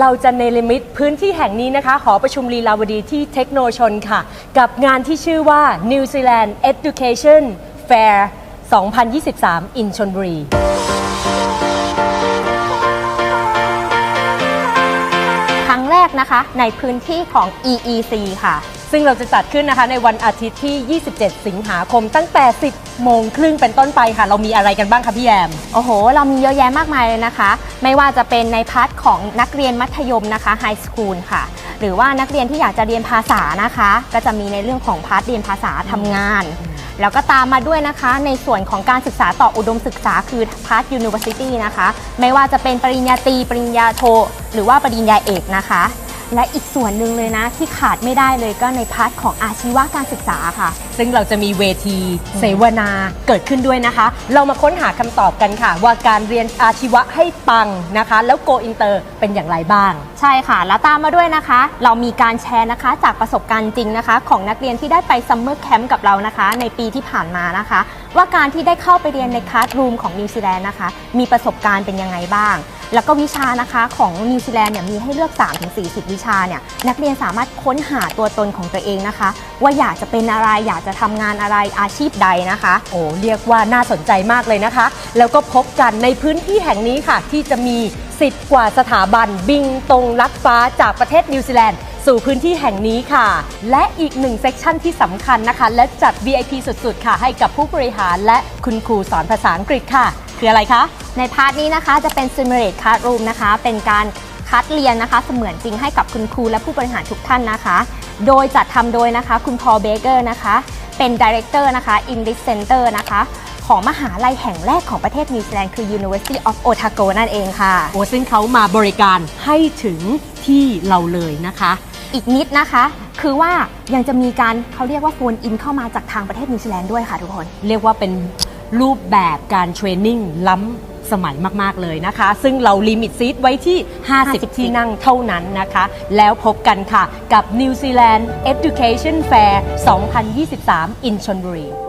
เราจะในลิมิตพื้นที่แห่งนี้นะคะ หอประชุมลีลาวดีที่เทคโนชนค่ะ กับงานที่ชื่อว่า New Zealand Education Fair 2023 in ชนบุรี กนะคะในพื้นที่ของ EEC ค่ะ ซึ่งเราจะจัดขึ้นนะคะในวันอาทิตย์ที่ 27 สิงหาคม ตั้งแต่ 10 โมงครึ่งเป็นต้นไปค่ะ เรามีอะไรกันบ้างคะพี่แยม โอ้โห เรามีเยอะแยะมากมายเลยนะคะ ไม่ว่าจะเป็นในพาร์ทของนักเรียนมัธยมนะคะไฮสคูลค่ะ หรือว่านักเรียนที่อยากจะเรียนภาษานะคะ ก็จะมีในเรื่องของพาร์ทเรียนภาษาทำงาน แล้วก็ตามมาด้วยนะคะ ในส่วนของการศึกษาต่ออุดมศึกษาคือพาร์ทยูนิเวอร์ซิตี้นะคะ ไม่ว่าจะเป็นปริญญาตรีปริญญาโท หรือว่าปริญญาเอกนะคะ และอีกส่วนหนึ่งเลยนะ ที่ขาดไม่ได้เลยก็ในพาร์ทของอาชีวะการศึกษาค่ะ ซึ่งเราจะมีเวทีเสวนาเกิดขึ้นด้วยนะคะ เรามาค้นหาคำตอบกันค่ะ ว่าการเรียนอาชีวะให้ปังนะคะ แล้วโกอินเตอร์เป็นอย่างไรบ้าง ใช่ค่ะ แล้วตามมาด้วยนะคะ เรามีการแชร์นะคะจากประสบการณ์จริงนะคะ ของนักเรียนที่ได้ไปซัมเมอร์แคมป์กับเรานะคะ ในปีที่ผ่านมานะคะ ว่าการที่ได้เข้าไปเรียนในคลาสรูมของนิวซีแลนด์นะคะ มีประสบการณ์เป็นยังไงบ้าง แล้วก็วิชานะคะของนิวซีแลนด์เนี่ยมีให้เลือก 3-40 วิชาเนี่ยนักเรียนสามารถค้นหาตัวตนของตัวเองนะคะ ว่าอยากจะเป็นอะไรอยากจะทำงานอะไรอาชีพใดนะคะ โอ้เรียกว่าน่าสนใจมากเลยนะคะ แล้วก็พบกันในพื้นที่แห่งนี้ค่ะ ที่จะมี 10 กว่าสถาบันบิงตรงลัดฟ้าจากประเทศนิวซีแลนด์ สู่พื้นที่แห่งนี้ค่ะ และอีกหนึ่งเซกชันที่สำคัญนะคะ และจัด VIP สุดๆ ค่ะ ให้กับผู้บริหารและคุณครูสอนภาษาอังกฤษค่ะ คืออะไรคะ ในพาร์ทนี้นะคะจะเป็น Simulate Classroom นะคะ เป็นการคัดเรียนนะคะ เสมือนจริงให้กับคุณครูและผู้บริหารทุกท่านนะคะ โดยจัดทำโดยนะคะคุณพอเบเกอร์นะคะ เป็น Director นะคะ English Center นะคะ ของมหาลัยแห่งแรกของประเทศนิวซีแลนด์คือ University of Otago นั่นเองค่ะ โอ้ซึ่งเขามาบริการให้ถึงที่เราเลยนะคะ อีกนิดนะคะ คือว่ายังจะมีการเขาเรียกว่าโฟนอินเข้ามาจากทางประเทศนิวซีแลนด์ด้วยค่ะทุกคน เรียกว่าเป็น รูปแบบการเทรนนิ่งล้ำสมัยมาก ๆ เลยนะคะ ซึ่งเราลิมิตซีทไว้ที่50 50 ที่นั่งเท่านั้นนะคะ แล้วพบกันค่ะกับ New Zealand Education Fair 2023 in ชนบุรี